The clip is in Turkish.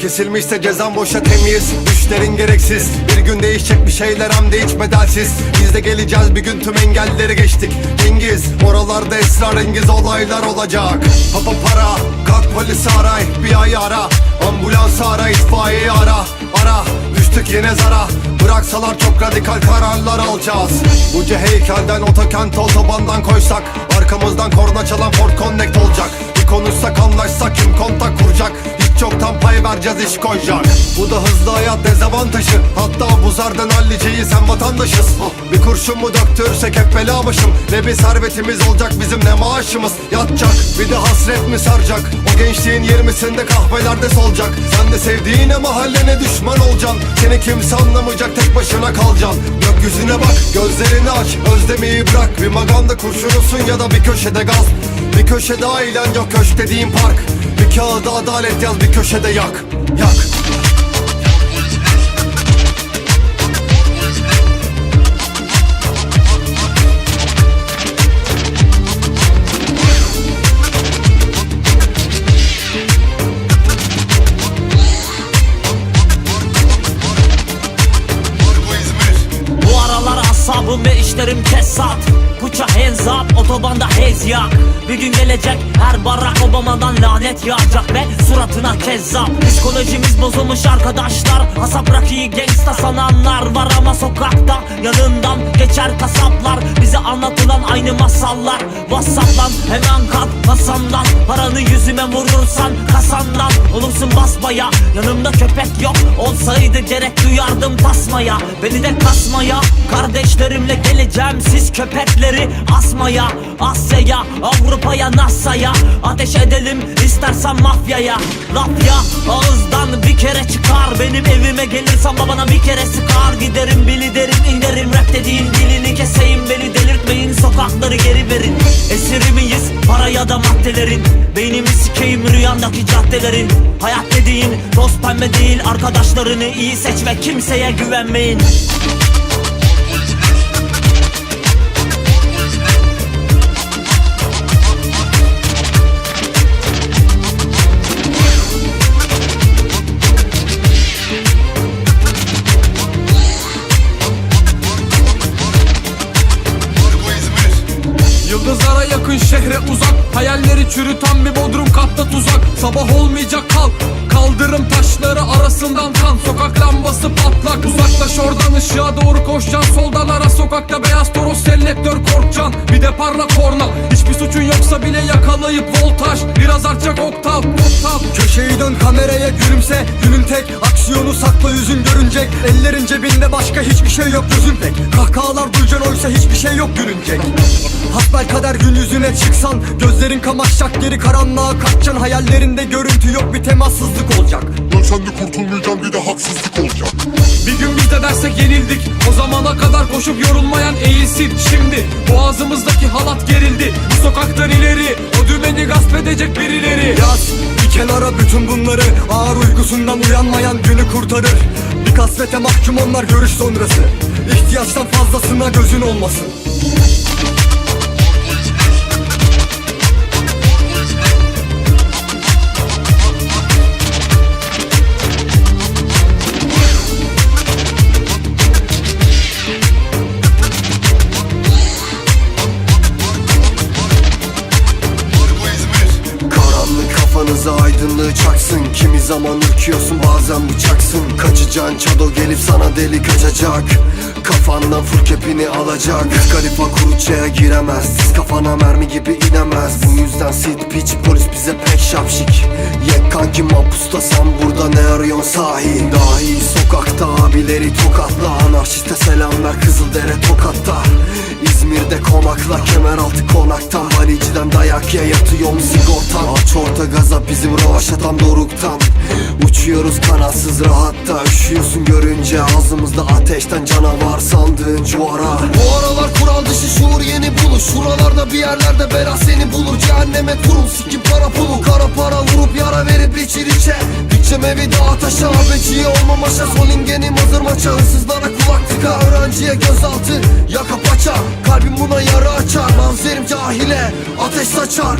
Kesilmişse cezan boşa temiz. Düşlerin gereksiz. Bir gün değişecek bir şeyler hem de hiç bedelsiz. Biz de geleceğiz bir gün tüm engelleri geçtik. Cengiz Oralarda esrarengiz olaylar olacak. Papa para Kalk polisi aray Bir ay ara. Ambulans ara itfaiyeyi ara Ara. Düştük yine zara. Bıraksalar çok radikal kararlar alacağız. Buca heykelden otokent otobandan koysak Arkamızdan korna çalan Ford Connect olacak. Bir konuşsak anlaşsak kim kontak kuracak Hiç yoktan pay vereceğiz iş koyacak. Bu da hızlı hayat dezavantajı. Hatta bu zardan halliceyi sen vatandaşız. Bir kurşun mu döktürsek hep belamışım Ne bir servetimiz olacak bizim ne maaşımız? Yatacak bir de hasret mi saracak? O gençliğin yirmisinde kahvelerde solacak. Sen de sevdiğine mahallene düşman olacaksın? Seni kimse anlamayacak tek başına kalacaksın. Gökyüzüne bak gözlerini aç. Özlemeyi bırak. Bir maganda kurşunusun ya da bir köşede gaz. Bir köşede ailen yok köşk dediğin park Kağıda adalet yaz bir köşede yak. Yak. Bu aralar asabım ve işlerim kesat Puça hands up otobanda hez yak. Bir gün gelecek her Barack Obama'dan lanet yağacak Ve suratına kezzap. Psikolojimiz bozulmuş arkadaşlar Asap rakiyi gangsta sananlar var ama sokakta Yanından geçer kasaplar. Bize anlatılan aynı masallar Whatsapp'lan hemen kalk masamdan. Paranı yüzüme vurursan kasandan. Olursun basbaya yanımda köpek yok. Olsaydı gerek duyardım tasmaya. Beni de kasmaya Kardeşlerimle geleceğim siz köpekleri asmaya Asya'ya Avrupa'ya NASA'ya Ateş edelim istersen mafyaya. Laf ya ağızdan bir kere çıkar. Benim evime gelirsen babana bir kere sıkar. Giderim bili derin inerim. Rap dediğin dilini keseyim. Beni delirtmeyin sokakları geri verin. Esiri miyiz para ya da maddelerin. Beynimi sikeyim rüyandaki caddelerin. Hayat dediğin toz pembe değil Arkadaşlarını iyi seç ve kimseye güvenmeyin Yıldızlara yakın şehre uzak. Hayalleri çürüten bir bodrum katta tuzak. Sabah olmayacak kalk. Kaldırım taşları arasından kan. Sokak lambası patlak. Uzaklaş oradan ışığa doğru koşacaksın. Soldan ara sokakta beyaz toros selektör korkacaksın. Bir de parla korna. Hiçbir suçun yoksa bile yakalayıp voltaj Biraz artacak oktav oktav. Köşeyi dön kameraya gülümse. Günün tek aksiyonu sakla yüzün görünecek. Ellerin cebinde başka hiçbir şey yok gözün pek Kahkahalar duyacaksın oysa hiçbir şey yok gülünecek. Hasbel kader gün yüzüne çıksan Gözlerin kamaşacak geri karanlığa kaçacaksın. Hayallerinde görüntü yok bir temassızlık olacak. Dönsen de kurtulmayacağım bir de haksızlık olacak. Bir gün biz de dersek yenildik. O zamana kadar koşup yorulmayan eğilsin. Şimdi boğazımızdaki halat gerildi kenara bütün bunları Ağır uykusundan uyanmayan günü kurtarır. Bir kasvete mahkum onlar görüş sonrası. İhtiyaçtan fazlasına gözün olmasın. Kafanıza aydınlığı çaksın. Kimi zaman ürküyorsun bazen bıçaksın Kaçacaksın çado gelip sana delik açacak Kafandan fır kepini alacak. Üst kalifa kuruçaya giremez. Siz kafana mermi gibi inemez. Bu yüzden sit piç polis bize pek şapşik. Yek kanki mapusta sen burada ne arıyorsun sahi? Dahi sokakta abileri tokatla. Anarşiste selam ver Kızıldere tokatta. İzmir'de konakla kemeraltı konaktan Baliciden dayak ye yatıyorum sigortan Aç orta gaza bizim rovaşa tam doruktan. Uçuyoruz kanatsız rahatta. Üşüyorsun görünce ağzımızda ateşten canavar sandığın cuvara Bu aralar kural dışı şuur yeni buluş Şuralarda bir yerlerde bela seni bulur. Cehenneme kurum sikip para pulu. Kara para vurup yara verip içir içe. Gideceğim evi dağa taşa Abeciye olmamaşa Solingenim hazır maça. Hırsızlara kulak tıka Öğrenciye gözaltı. Yaka paça Kalbim buna yara cahile Ateş saçar